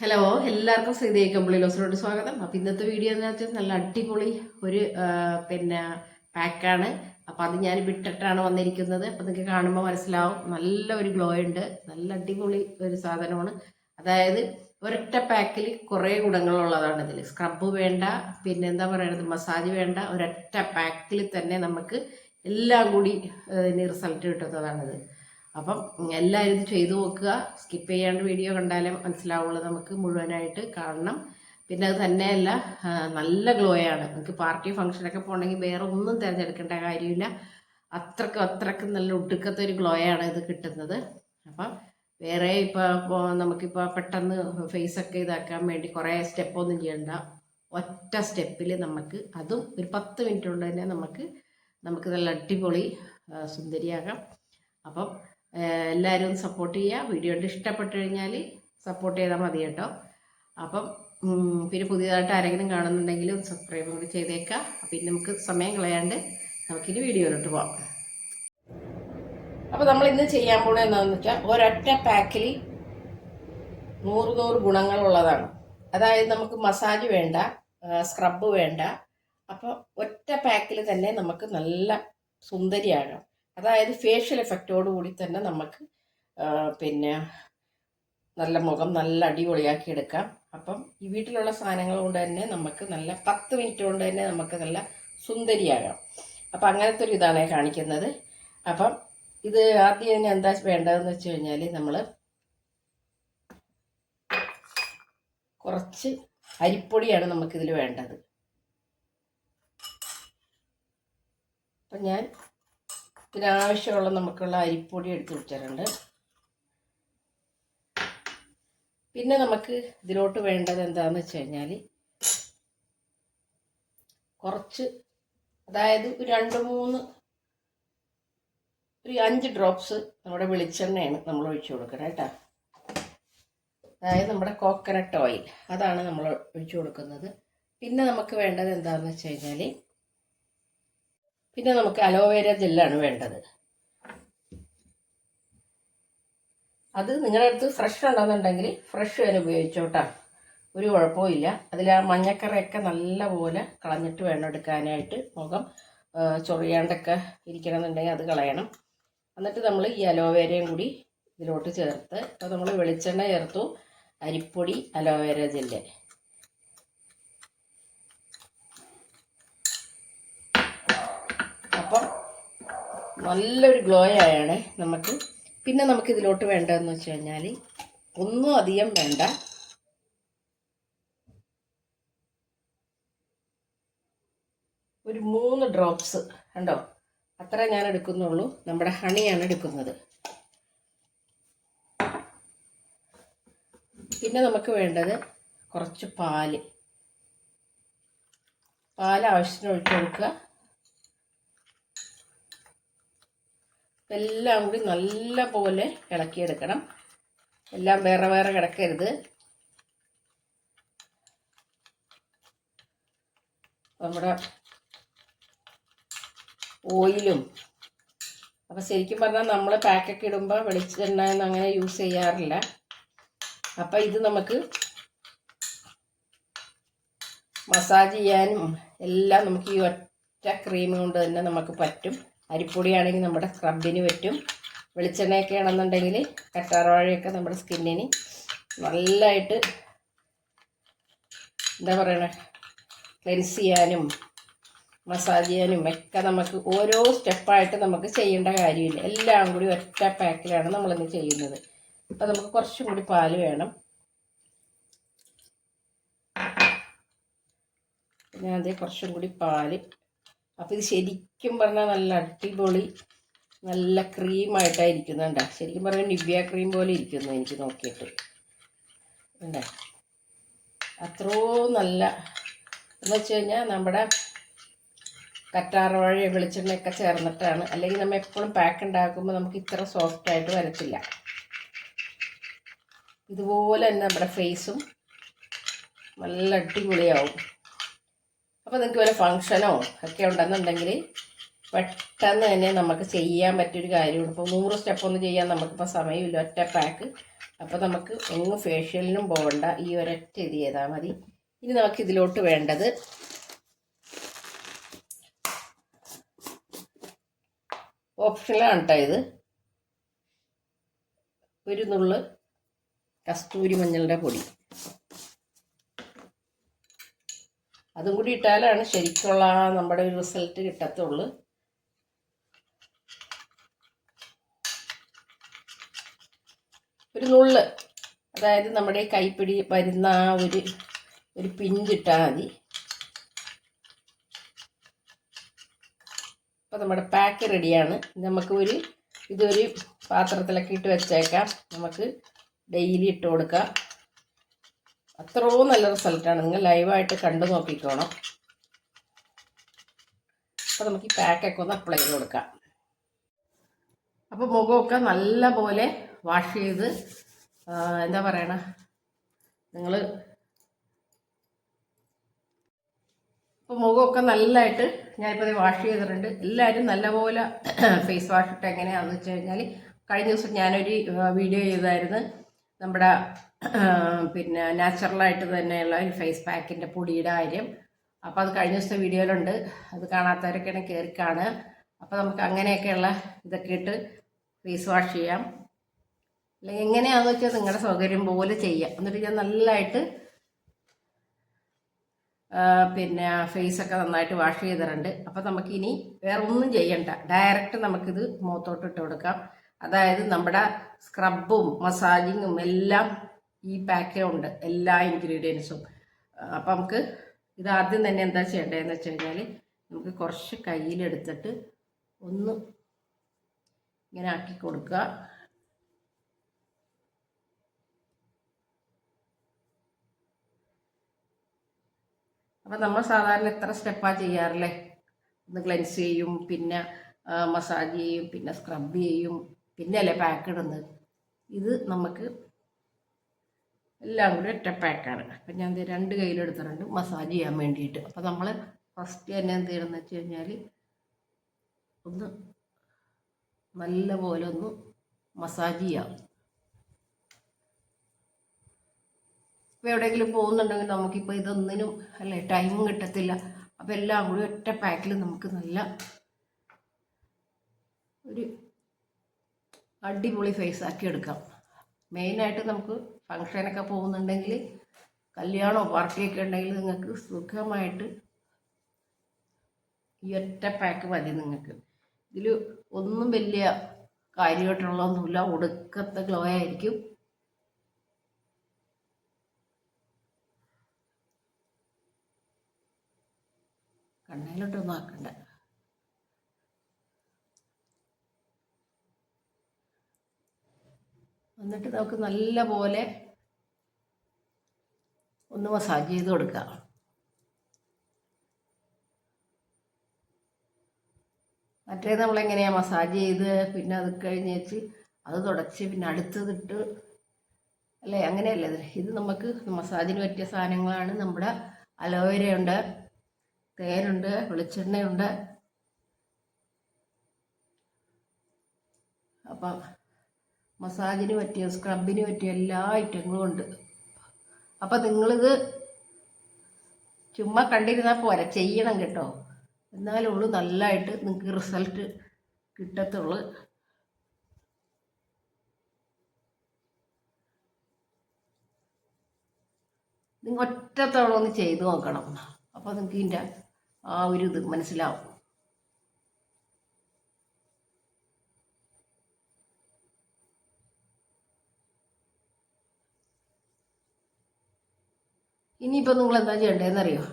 Hello എല്ലാവർക്കും ശ്രീദേവി കമ്പിളി ലോസിലോട്ട് സ്വാഗതം. അപ്പം ഇന്നത്തെ വീഡിയോ എന്ന് വെച്ചാൽ നല്ല അടിപൊളി ഒരു പിന്നെ പാക്കാണ് അപ്പം അത് ഞാൻ വിട്ടിട്ടാണ് വന്നിരിക്കുന്നത്. അപ്പം നിങ്ങൾക്ക് കാണുമ്പോൾ മനസ്സിലാവും. നല്ല ഒരു ഗ്ലോ ഉണ്ട്. നല്ല അടിപൊളി ഒരു സാധനമാണ്. അതായത് ഒരൊറ്റ പാക്കിൽ കുറേ ഗുണങ്ങളുള്ളതാണ് ഇതിൽ സ്ക്രബ് വേണ്ട പിന്നെ എന്താ പറയുന്നത് മസാജ് വേണ്ട. ഒരൊറ്റ പാക്കിൽ തന്നെ നമുക്ക് എല്ലാം കൂടി റിസൾട്ട് കിട്ടുന്നതാണിത്. അപ്പം എല്ലാവരും ഇത് ചെയ്തു നോക്കുക. സ്കിപ്പ് ചെയ്യാണ്ട് വീഡിയോ കണ്ടാലേ മനസ്സിലാവുള്ളൂ നമുക്ക് മുഴുവനായിട്ട് കാണണം. പിന്നെ അത് തന്നെയല്ല നല്ല ഗ്ലോയാണ് നമുക്ക് പാർട്ടി ഫംഗ്ഷനൊക്കെ പോകണമെങ്കിൽ വേറെ ഒന്നും തിരഞ്ഞെടുക്കേണ്ട കാര്യമില്ല. അത്രക്കും അത്രക്കും നല്ല ഒടുക്കത്തെ ഒരു ഗ്ലോയാണ് ഇത് കിട്ടുന്നത്. അപ്പം വേറെ ഇപ്പോൾ നമുക്കിപ്പോൾ പെട്ടെന്ന് ഫേസൊക്കെ ഇതാക്കാൻ വേണ്ടി കുറേ സ്റ്റെപ്പൊന്നും ചെയ്യണ്ട. ഒറ്റ സ്റ്റെപ്പിൽ നമുക്ക് അതും ഒരു പത്ത് മിനിറ്റ് കൊണ്ട് തന്നെ നമുക്ക് നമുക്ക് നല്ല അടിപൊളി സുന്ദരിയാകാം അപ്പം എല്ലാവരും സപ്പോർട്ട് ചെയ്യുക. വീഡിയോ കണ്ട് ഇഷ്ടപ്പെട്ടു കഴിഞ്ഞാൽ സപ്പോർട്ട് ചെയ്താൽ മതി കേട്ടോ. അപ്പം പിന്നെ പുതിയതായിട്ട് ആരെങ്കിലും കാണുന്നുണ്ടെങ്കിൽ സബ്സ്ക്രൈബ് കൂടി ചെയ്തേക്കാം ഇനി നമുക്ക് സമയം കളയാണ്ട് നമുക്കിനി വീഡിയോയിലോട്ട് പോവാം. അപ്പോൾ നമ്മൾ ഇന്ന് ചെയ്യാൻ പോകുന്നത് എന്താണെന്ന് വെച്ചാൽ ഒരൊറ്റ പാക്കിൽ നൂറ് നൂറ് ഗുണങ്ങളുള്ളതാണ് അതായത് നമുക്ക് മസാജ് വേണ്ട സ്ക്രബ് വേണ്ട. അപ്പോൾ ഒറ്റ പാക്കിൽ തന്നെ നമുക്ക് നല്ല സുന്ദരിയാകാം. അതായത് ഫേഷ്യൽ എഫക്റ്റോട് കൂടി തന്നെ നമുക്ക് പിന്നെ നല്ല മുഖം നല്ല അടിപൊളിയാക്കി എടുക്കാം. അപ്പം ഈ വീട്ടിലുള്ള സാധനങ്ങൾ കൊണ്ട് തന്നെ നമുക്ക് നല്ല പത്ത് മിനിറ്റ് കൊണ്ട് തന്നെ നമുക്ക് നല്ല സുന്ദരിയാകാം. അപ്പം അങ്ങനത്തെ ഒരു ഇതാണ് കാണിക്കുന്നത്. അപ്പം ഇത് ആദ്യം ഇതിന് എന്താ വേണ്ടതെന്ന് വെച്ച് കഴിഞ്ഞാൽ നമ്മൾ കുറച്ച് അരിപ്പൊടിയാണ് നമുക്കിതിൽ വേണ്ടത്. അപ്പം ഞാൻ ഇതിനാവശ്യമുള്ള നമുക്കുള്ള അരിപ്പൊടി എടുത്ത് വെച്ചിട്ടുണ്ട്. പിന്നെ നമുക്ക് ഇതിലോട്ട് വേണ്ടത് എന്താണെന്ന് വെച്ച് കഴിഞ്ഞാൽ കുറച്ച് അതായത് ഒരു രണ്ട് മൂന്ന് ഒരു അഞ്ച് ഡ്രോപ്സ് നമ്മുടെ വെളിച്ചെണ്ണയാണ് നമ്മൾ ഒഴിച്ചു കൊടുക്കണം കേട്ടോ. അതായത് നമ്മുടെ കോക്കനട്ട് ഓയിൽ അതാണ് നമ്മൾ ഒഴിച്ചു കൊടുക്കുന്നത്. പിന്നെ നമുക്ക് വേണ്ടത് എന്താണെന്ന് വെച്ച് കഴിഞ്ഞാൽ പിന്നെ നമുക്ക് അലോവേര ജെല്ലാണ് വേണ്ടത്. അത് നിങ്ങളുടെ അടുത്ത് ഫ്രഷ് ഉണ്ടെന്നുണ്ടെങ്കിൽ ഫ്രഷ് തന്നെ ഉപയോഗിച്ചോട്ടാ. ഒരു കുഴപ്പമില്ല അതിൽ ആ മഞ്ഞക്കറയൊക്കെ നല്ലപോലെ കളഞ്ഞിട്ട് വേണം എടുക്കാനായിട്ട്. മുഖം ചൊറിയാണ്ടൊക്കെ ഇരിക്കണമെന്നുണ്ടെങ്കിൽ അത് കളയണം. എന്നിട്ട് നമ്മൾ ഈ അലോവേരയും കൂടി ഇതിലോട്ട് ചേർത്ത് അപ്പോൾ നമ്മൾ വെളിച്ചെണ്ണ ചേർത്തു. അരിപ്പൊടി അലോവേര ജെല്ല് അപ്പം നല്ലൊരു ഗ്ലോ ആയാണ് നമുക്ക്. പിന്നെ നമുക്ക് ഇതിലോട്ട് വേണ്ടതെന്ന് വെച്ച് കഴിഞ്ഞാൽ ഒന്നും അധികം വേണ്ട. ഒരു മൂന്ന് ഡ്രോപ്സ് ഉണ്ടോ അത്ര ഞാൻ എടുക്കുന്നുള്ളൂ. നമ്മുടെ ഹണിയാണ് എടുക്കുന്നത്. പിന്നെ നമുക്ക് വേണ്ടത് കുറച്ച് പാൽ. പാൽ ആവശ്യത്തിന് ഒഴിച്ചു കൊടുക്കുക. എല്ലാം കൂടി നല്ല പോലെ ഇളക്കിയെടുക്കണം. എല്ലാം വേറെ വേറെ കിടക്കരുത്. നമ്മുടെ ഓയിലും. അപ്പോൾ ശരിക്കും പറഞ്ഞാൽ നമ്മൾ പാക്കൊക്കെ ഇടുമ്പോൾ വെളിച്ചെണ്ണ അങ്ങനെ യൂസ് ചെയ്യാറില്ല. അപ്പോൾ ഇത് നമുക്ക് മസാജ് ചെയ്യാനും എല്ലാം നമുക്ക് ഈ ഒറ്റ ക്രീം കൊണ്ട് തന്നെ നമുക്ക് പറ്റും. അരിപ്പൊടിയാണെങ്കിൽ നമ്മുടെ സ്ക്രബിന് പറ്റും. വെളിച്ചെണ്ണയൊക്കെ ആണെന്നുണ്ടെങ്കിൽ കറ്റാർവാഴയൊക്കെ നമ്മുടെ സ്കിന്നിന് നല്ലതായിട്ട് എന്താ പറയണേ? ക്ലെൻസ് ചെയ്യാനും മസാജ് ചെയ്യാനും ഒക്കെ നമുക്ക് ഓരോ സ്റ്റെപ്പായിട്ട് നമുക്ക് ചെയ്യേണ്ട കാര്യമില്ല. എല്ലാം കൂടി ഒറ്റ പാക്കിലാണ് നമ്മളിന്ന് ചെയ്യുന്നത്. അപ്പം നമുക്ക് കുറച്ചും കൂടി പാൽ വേണം. ഞാൻ അതേ കുറച്ചും കൂടി പാൽ. അപ്പോൾ ഇത് ശരിക്കും പറഞ്ഞാൽ നല്ല അടിപൊളി നല്ല ക്രീമായിട്ടാണ് ഇരിക്കുന്നുണ്ട ശരിക്കും പറഞ്ഞാൽ നിവ്യ ക്രീം പോലെ ഇരിക്കുന്നു എനിക്ക് നോക്കിയിട്ട്. ഉണ്ടേ അത്രയോ നല്ല എന്ന് വെച്ച് കഴിഞ്ഞാൽ നമ്മുടെ കറ്റാർവാഴ വെളിച്ചെണ്ണയൊക്കെ ചേർന്നിട്ടാണ്. അല്ലെങ്കിൽ നമ്മൾ എപ്പോഴും പാക്ക് ഉണ്ടാക്കുമ്പോൾ നമുക്ക് ഇത്ര സോഫ്റ്റ് ആയിട്ട് വരത്തില്ല. ഇതുപോലെ തന്നെ നമ്മുടെ ഫേസും നല്ല അടിപൊളിയാവും. അപ്പോൾ നിങ്ങൾക്ക് വല്ല ഫങ്ഷനോ ഒക്കെ ഉണ്ടെന്നുണ്ടെങ്കിൽ പെട്ടെന്ന് തന്നെ നമുക്ക് ചെയ്യാൻ പറ്റിയൊരു കാര്യമാണ് ഇപ്പോൾ നൂറ് സ്റ്റെപ്പൊന്നും ചെയ്യാൻ നമുക്കിപ്പോൾ സമയമില്ല. ഒറ്റ പാക്ക് അപ്പോൾ നമുക്ക് എങ്ങും ഫേഷ്യലിനും പോകണ്ട ഈ ഒരൊറ്റ ഇത് ചെയ്താൽ മതി. ഇനി നമുക്ക് ഇതിലോട്ട് വേണ്ടത് ഓപ്ഷനിലാണ് കേട്ടോ ഇത്. ഒരു നുള്ള് കസ്തൂരി മഞ്ഞളുടെ പൊടി. അതും കൂടി ഇട്ടാലാണ് ശരിക്കുള്ള നമ്മുടെ ഒരു റിസൾട്ട് കിട്ടത്തുള്ളൂ. ഒരു നുള്ള് അതായത് നമ്മുടെ കൈപ്പിടി വരുന്ന ആ ഒരു ഒരു പിഞ്ചിട്ടാൽ മതി. അപ്പോൾ നമ്മുടെ പാക്ക് റെഡിയാണ് നമുക്ക് ഒരു ഇതൊരു പാത്രത്തിലൊക്കെ ഇട്ട് വെച്ചേക്കാം. നമുക്ക് ഡെയിലി ഇട്ട് കൊടുക്കാം. അത്രയും നല്ല റിസൾട്ടാണ് നിങ്ങൾ ലൈവായിട്ട് കണ്ടു നോക്കിക്കോണം. അപ്പോൾ നമുക്ക് ഈ പാക്കൊക്കെ ഒന്ന് അപ്ലൈ ചെയ്ത് കൊടുക്കാം. അപ്പോൾ മുഖമൊക്കെ നല്ല പോലെ വാഷ് ചെയ്ത് എന്താ പറയണ? നിങ്ങൾ അപ്പോൾ മുഖമൊക്കെ നല്ലതായിട്ട് ഞാനിപ്പോൾ വാഷ് ചെയ്തിട്ടുണ്ട്. എല്ലാവരും നല്ലപോലെ ഫേസ് വാഷ് ഇട്ട് എങ്ങനെയാണെന്ന് വെച്ച് കഴിഞ്ഞാൽ കഴിഞ്ഞ ദിവസം ഞാനൊരു വീഡിയോ ചെയ്തായിരുന്നു. നമ്മുടെ പിന്നെ നാച്ചുറലായിട്ട് തന്നെയുള്ള ഒരു ഫേസ് പാക്കിന്റെ പൊടിയുടെ കാര്യം. അപ്പോൾ അത് കഴിഞ്ഞ ദിവസത്തെ വീഡിയോയിലുണ്ട്. അത് കാണാത്തവരൊക്കെയാണ് കയറി കാണുക. അപ്പോൾ നമുക്ക് അങ്ങനെയൊക്കെയുള്ള ഇതൊക്കെ ഇട്ട് ഫേസ് വാഷ് ചെയ്യാം. അല്ലെങ്കിൽ എങ്ങനെയാണെന്ന് വെച്ചാൽ നിങ്ങളുടെ സൗകര്യം പോലെ ചെയ്യാം. എന്നിട്ട് ഞാൻ നല്ലതായിട്ട് പിന്നെ ഫേസൊക്കെ നന്നായിട്ട് വാഷ് ചെയ്തിട്ടുണ്ട്. അപ്പോൾ നമുക്കിനി വേറെ ഒന്നും ചെയ്യണ്ട. ഡയറക്റ്റ് നമുക്കിത് മുഖത്തോട്ട് ഇട്ട് കൊടുക്കാം. അതായത് നമ്മുടെ സ്ക്രബും മസാജിങ്ങും എല്ലാം ഈ പാക്കേ ഉണ്ട് എല്ലാ ഇൻഗ്രീഡിയൻസും. അപ്പം നമുക്ക് ഇത് ആദ്യം തന്നെ എന്താ ചെയ്യേണ്ടതെന്ന് വെച്ച് കഴിഞ്ഞാൽ നമുക്ക് കുറച്ച് കയ്യിലെടുത്തിട്ട് ഒന്ന് ഇങ്ങനെ ആക്കി കൊടുക്കുക. അപ്പം നമ്മൾ സാധാരണ എത്ര സ്റ്റെപ്പാണ് ചെയ്യാറില്ലേ? ഒന്ന് ക്ലെൻസ് ചെയ്യും പിന്നെ മസാജ് ചെയ്യും പിന്നെ സ്ക്രബ് ചെയ്യും. പിന്നെ അല്ലേ പാക്ക് ഇടുന്നത്? ഇത് നമുക്ക് എല്ലാം കൂടി ഒറ്റ പാക്കാണ് അപ്പം ഞാൻ രണ്ട് കയ്യിലെടുത്തിട്ടുണ്ട് മസാജ് ചെയ്യാൻ വേണ്ടിയിട്ട്. അപ്പം നമ്മൾ ഫസ്റ്റ് തന്നെ എന്ത് ചെയ്യണമെന്ന് വെച്ച് കഴിഞ്ഞാൽ ഒന്ന് നല്ല പോലെ ഒന്ന് മസാജ് ചെയ്യാം. ഇപ്പോൾ എവിടെയെങ്കിലും പോകുന്നുണ്ടെങ്കിൽ നമുക്കിപ്പോൾ ഇതൊന്നിനും അല്ലേ ടൈമും കിട്ടത്തില്ല. അപ്പോൾ എല്ലാം കൂടി ഒറ്റ പാക്കിൽ നമുക്ക് നല്ല ഒരു അടിപൊളി ഫേസ് ആക്കി എടുക്കാം. മെയിനായിട്ട് നമുക്ക് ഫങ്ഷനൊക്കെ പോകുന്നുണ്ടെങ്കിൽ കല്യാണമോ പാർട്ടിയൊക്കെ ഉണ്ടെങ്കിൽ നിങ്ങൾക്ക് സുഖമായിട്ട് ഈ ഒറ്റ പാക്ക് മതി നിങ്ങൾക്ക്. ഇതിൽ ഒന്നും വലിയ കാര്യമായിട്ടുള്ളതൊന്നുമില്ല. ഒടുക്കത്തെ ഗ്ലോ ആയിരിക്കും. കണ്ണയിലോട്ടൊന്നും ആക്കണ്ട. എന്നിട്ട് നമുക്ക് നല്ല പോലെ ഒന്ന് മസാജ് ചെയ്ത് കൊടുക്കാം. മറ്റേ നമ്മളെങ്ങനെയാണ് മസാജ് ചെയ്ത് പിന്നെ അത് കഴിഞ്ഞ് വെച്ച് അത് തുടച്ച് പിന്നെ അടുത്തതിട്ട് അല്ലേ? അങ്ങനെയല്ലേ ഇത്? നമുക്ക് മസാജിന് പറ്റിയ സാധനങ്ങളാണ്. നമ്മുടെ അലോവേരയുണ്ട് തേനുണ്ട് വെളിച്ചെണ്ണയുണ്ട്. അപ്പം മസാജിന് പറ്റിയ സ്ക്രബിന് പറ്റിയ എല്ലാ ഐറ്റങ്ങളും ഉണ്ട്. അപ്പം നിങ്ങളിത് ചുമ്മാ കണ്ടിരുന്നാൽ പോരാ. ചെയ്യണം കേട്ടോ. എന്നാലേ ഉള്ളു നല്ലതായിട്ട് നിങ്ങൾക്ക് റിസൾട്ട് കിട്ടത്തുള്ളൂ. നിങ്ങൾ ഒറ്റത്തവണ ഒന്ന് ചെയ്തു നോക്കണം. അപ്പോൾ നിങ്ങൾക്ക് ഇതിന്റെ ആ ഒരു ഇത് മനസ്സിലാവും. ഇനിയിപ്പോൾ നിങ്ങൾ എന്താ ചെയ്യേണ്ടതെന്നറിയോ?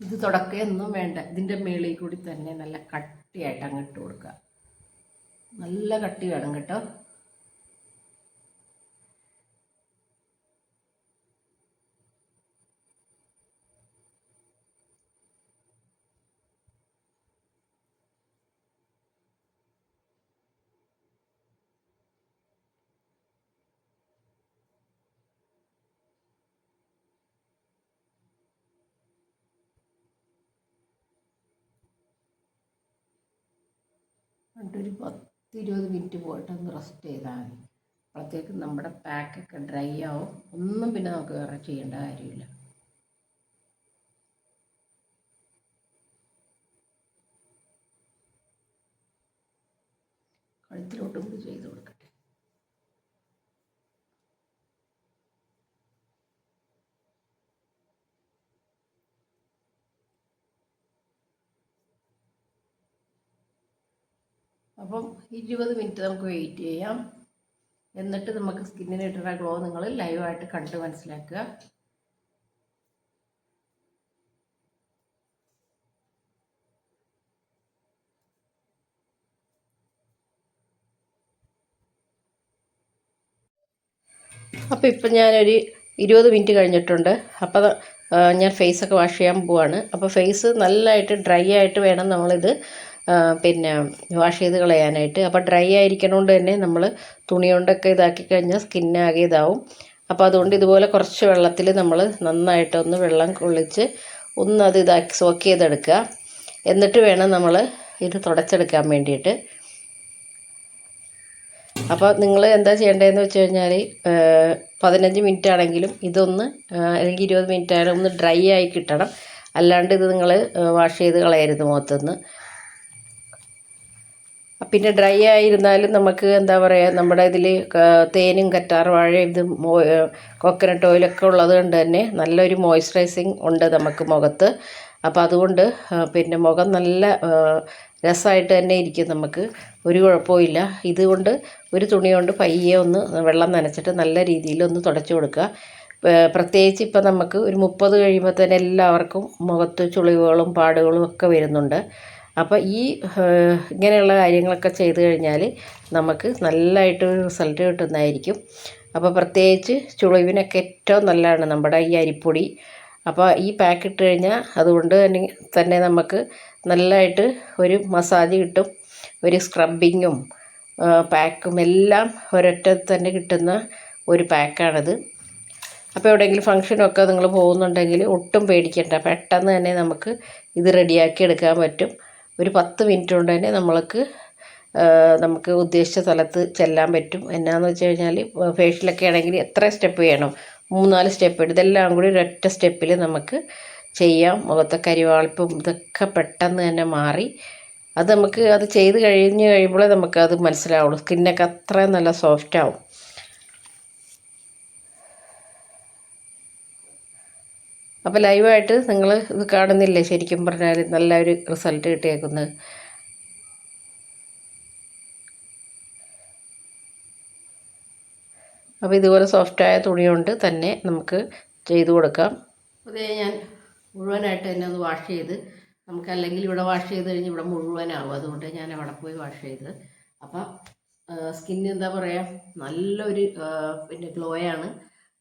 ഇത് തുടക്കുകയൊന്നും വേണ്ട. ഇതിന്റെ മേളിൽ കൂടി തന്നെ നല്ല കട്ടിയായിട്ട് അങ്ങ് ഇട്ട് കൊടുക്കുക. നല്ല കട്ടി വേണം കേട്ടോ. എന്നിട്ടൊരു പത്ത് ഇരുപത് മിനിറ്റ് പോയിട്ട് ഒന്ന് റെസ്റ്റ് ചെയ്താൽ മതി. അപ്പോഴത്തേക്ക് നമ്മുടെ പാക്കൊക്കെ ഡ്രൈ ആവും. ഒന്നും പിന്നെ നമുക്ക് വേറെ ചെയ്യേണ്ട കാര്യമില്ല. കഴുത്തിലോട്ടും കൂടി ചെയ്ത് കൊടുക്കട്ടെ അപ്പം ഇരുപത് മിനിറ്റ് നമുക്ക് വെയിറ്റ് ചെയ്യാം. എന്നിട്ട് നമുക്ക് സ്കിന്നിന് ഇട്ടുന്ന ഗ്ലോ നിങ്ങൾ ലൈവായിട്ട് കണ്ട് മനസ്സിലാക്കുക. അപ്പോൾ ഇപ്പം ഞാനൊരു ഇരുപത് മിനിറ്റ് കഴിഞ്ഞിട്ടുണ്ട്. അപ്പോൾ ഞാൻ ഫേസൊക്കെ വാഷ് ചെയ്യാൻ പോവാണ്. അപ്പോൾ ഫേസ് നല്ലതായിട്ട് ഡ്രൈ ആയിട്ട് വേണം നമ്മളിത് പിന്നെ വാഷ് ചെയ്ത് കളയാനായിട്ട്. അപ്പോൾ ഡ്രൈ ആയിരിക്കണോണ്ട് തന്നെ നമ്മൾ തുണി കൊണ്ടൊക്കെ ഇതാക്കി കഴിഞ്ഞാൽ സ്കിന്നാകെ ഇതാവും. അപ്പോൾ അതുകൊണ്ട് ഇതുപോലെ കുറച്ച് വെള്ളത്തിൽ നമ്മൾ നന്നായിട്ടൊന്ന് വെള്ളം കൊള്ളിച്ച് ഒന്ന് അത് ഇതാക്കി സോക്ക് ചെയ്തെടുക്കുക. എന്നിട്ട് വേണം നമ്മൾ ഇത് തുടച്ചെടുക്കാൻ വേണ്ടിയിട്ട്. അപ്പോൾ നിങ്ങൾ എന്താ ചെയ്യേണ്ടതെന്ന് വെച്ച് കഴിഞ്ഞാൽ പതിനഞ്ച് മിനിറ്റ് ആണെങ്കിലും ഇതൊന്ന് അല്ലെങ്കിൽ ഇരുപത് മിനിറ്റ് ആയാലും ഒന്ന് ഡ്രൈ ആയി കിട്ടണം. അല്ലാണ്ട് ഇത് നിങ്ങൾ വാഷ് ചെയ്ത് കളയരുത് മുഖത്തുനിന്ന്. പിന്നെ ഡ്രൈ ആയിരുന്നാലും നമുക്ക് എന്താ പറയുക നമ്മുടെ ഇതിൽ തേനും കറ്റാർ വാഴയും ഇത് കോക്കനട്ട് ഓയിലൊക്കെ ഉള്ളത് കൊണ്ട് തന്നെ നല്ലൊരു മോയ്സ്ചറൈസിങ് ഉണ്ട് നമുക്ക് മുഖത്ത്. അപ്പോൾ അതുകൊണ്ട് പിന്നെ മുഖം നല്ല രസമായിട്ട് തന്നെ ഇരിക്കും നമുക്ക്. ഒരു കുഴപ്പമില്ല ഇതുകൊണ്ട് ഒരു തുണി കൊണ്ട് പയ്യെ ഒന്ന് വെള്ളം നനച്ചിട്ട് നല്ല രീതിയിൽ ഒന്ന് തുടച്ചു കൊടുക്കുക. പ്രത്യേകിച്ച് ഇപ്പം നമുക്ക് ഒരു മുപ്പത് കഴിയുമ്പോൾ തന്നെ എല്ലാവർക്കും മുഖത്ത് ചുളിവുകളും പാടുകളും ഒക്കെ വരുന്നുണ്ട്. അപ്പോൾ ഈ ഇങ്ങനെയുള്ള കാര്യങ്ങളൊക്കെ ചെയ്ത് കഴിഞ്ഞാൽ നമുക്ക് നല്ലതായിട്ട് റിസൾട്ട് കിട്ടുന്നതായിരിക്കും. അപ്പോൾ പ്രത്യേകിച്ച് ചുളിവിനൊക്കെ ഏറ്റവും നല്ലതാണ് നമ്മുടെ ഈ അരിപ്പൊടി. അപ്പോൾ ഈ പാക്ക് ഇട്ട് കഴിഞ്ഞാൽ അതുകൊണ്ട് തന്നെ തന്നെ നമുക്ക് നല്ലതായിട്ട് ഒരു മസാജ് കിട്ടും ഒരു സ്ക്രബിങ്ങും പാക്കും എല്ലാം ഒരൊറ്റ തന്നെ കിട്ടുന്ന ഒരു പാക്കാണിത് അപ്പോൾ എവിടെയെങ്കിലും ഫംഗ്ഷനൊക്കെ നിങ്ങൾ പോകുന്നുണ്ടെങ്കിൽ ഒട്ടും പേടിക്കേണ്ട. പെട്ടെന്ന് തന്നെ നമുക്ക് ഇത് റെഡിയാക്കി എടുക്കാൻ പറ്റും. ഒരു പത്ത് മിനിറ്റ് കൊണ്ട് തന്നെ നമ്മൾക്ക് നമുക്ക് ഉദ്ദേശിച്ച സ്ഥലത്ത് ചെല്ലാൻ പറ്റും. എന്നാന്ന് വെച്ച് കഴിഞ്ഞാൽ ഫേഷ്യലൊക്കെ ആണെങ്കിൽ എത്ര സ്റ്റെപ്പ് ചെയ്യണം മൂന്നാൽ സ്റ്റെപ്പ് ഇതെല്ലാം കൂടി ഒരൊറ്റ സ്റ്റെപ്പിൽ നമുക്ക് ചെയ്യാം. മുഖത്തെ കരിവാളിപ്പും ഇതൊക്കെ പെട്ടെന്ന് തന്നെ മാറി. അത് നമുക്ക് അത് ചെയ്ത് കഴിഞ്ഞ് കഴിയുമ്പോഴേ നമുക്കത് മനസ്സിലാവുള്ളൂ. സ്കിന്നൊക്കെ അത്രയും നല്ല സോഫ്റ്റ് ആവും. അപ്പോൾ ലൈവായിട്ട് നിങ്ങൾ ഇത് കാണുന്നില്ലേ ശരിക്കും പറഞ്ഞാൽ നല്ല ഒരു റിസൾട്ട് കിട്ടിയേക്കുന്നത് അപ്പോൾ ഇതുപോലെ സോഫ്റ്റായ തുണി കൊണ്ട് തന്നെ നമുക്ക് ചെയ്തു കൊടുക്കാം. അതേ ഞാൻ മുഴുവനായിട്ട് തന്നെ ഒന്ന് വാഷ് ചെയ്ത് നമുക്ക് അല്ലെങ്കിൽ ഇവിടെ വാഷ് ചെയ്ത് കഴിഞ്ഞ് ഇവിടെ മുഴുവനാവും. അതുകൊണ്ട് ഞാൻ അവിടെ പോയി വാഷ് ചെയ്ത്. അപ്പം സ്കിന്ന് എന്താ പറയുക നല്ലൊരു പിന്നെ ഗ്ലോയാണ്.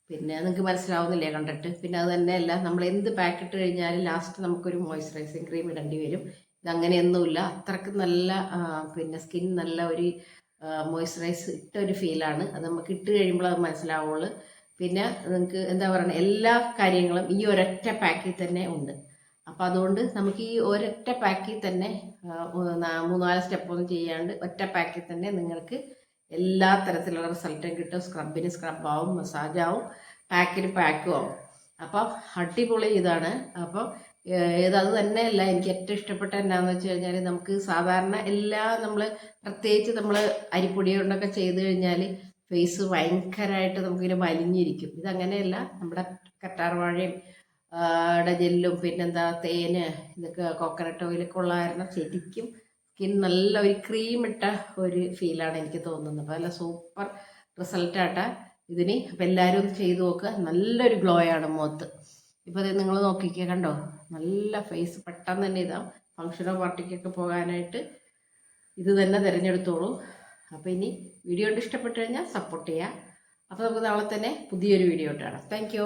പിന്നെ നിങ്ങൾക്ക് മനസ്സിലാവുന്നില്ലേ കണ്ടിട്ട്? പിന്നെ അത് തന്നെയല്ല നമ്മൾ എന്ത് പാക്കറ്റ് കഴിഞ്ഞാലും ലാസ്റ്റ് നമുക്കൊരു മോയ്സ്ചറൈസിങ് ക്രീം ഇടേണ്ടി വരും. ഇതങ്ങനെയൊന്നുമില്ല അത്രയ്ക്ക് നല്ല പിന്നെ സ്കിൻ നല്ല ഒരു മോയ്സ്ചറൈസ് ഇട്ട ഒരു ഫീലാണ് അത് നമുക്ക് ഇട്ട് കഴിയുമ്പോൾ അത് മനസ്സിലാവുള്ളൂ. പിന്നെ നിങ്ങൾക്ക് എന്താ പറയുക എല്ലാ കാര്യങ്ങളും ഈ ഒരൊറ്റ പാക്കിൽ തന്നെ ഉണ്ട്. അപ്പം അതുകൊണ്ട് നമുക്ക് ഈ ഒരൊറ്റ പാക്കിൽ തന്നെ മൂന്നാൽ സ്റ്റെപ്പൊന്നും ചെയ്യാണ്ട് ഒറ്റ പാക്കിൽ തന്നെ നിങ്ങൾക്ക് എല്ലാ തരത്തിലുള്ള റിസൾട്ടും കിട്ടും. സ്ക്രബിന് സ്ക്രബാവും മസാജാവും പാക്കിന് പാക്കും ആവും അപ്പോൾ അടിപൊളി ഇതാണ്. അപ്പോൾ ഇത് അത് തന്നെയല്ല എനിക്ക് ഏറ്റവും ഇഷ്ടപ്പെട്ട എന്നാന്ന് വെച്ച് കഴിഞ്ഞാൽ നമുക്ക് സാധാരണ എല്ലാ നമ്മൾ പ്രത്യേകിച്ച് നമ്മൾ അരിപ്പൊടി കൊണ്ടൊക്കെ ചെയ്ത് കഴിഞ്ഞാൽ ഫേസ് ഭയങ്കരമായിട്ട് നമുക്കിങ്ങനെ വലിഞ്ഞിരിക്കും. ഇതങ്ങനെയല്ല നമ്മുടെ കറ്റാർവാഴയും ജെല്ലും പിന്നെന്താ തേന് ഇതൊക്കെ കോക്കനട്ട് ഓയിലൊക്കെ ഉള്ള കാരണം ശരിക്കും സ്കിൻ നല്ല ഒരു ക്രീം ഇട്ട ഒരു ഫീലാണ് എനിക്ക് തോന്നുന്നത്. അപ്പോൾ നല്ല സൂപ്പർ റിസൾട്ടാട്ട ഇതിന്. അപ്പം എല്ലാവരും ഒന്ന് ചെയ്ത് നോക്കുക നല്ലൊരു ഗ്ലോ ആണ് മുഖത്ത്. ഇപ്പോൾ അത് നിങ്ങൾ നോക്കിക്കുക കണ്ടോ? നല്ല ഫേസ് പെട്ടെന്ന് തന്നെ ഇതാ. ഫംഗ്ഷനോ പാർട്ടിക്കൊക്കെ പോകാനായിട്ട് ഇത് തന്നെ തിരഞ്ഞെടുത്തോളൂ. അപ്പോൾ ഇനി വീഡിയോ കൊണ്ട് ഇഷ്ടപ്പെട്ടു കഴിഞ്ഞാൽ സപ്പോർട്ട് ചെയ്യുക അപ്പോൾ നമുക്ക് നാളെ തന്നെ പുതിയൊരു വീഡിയോ ഇട്ടാണ് താങ്ക്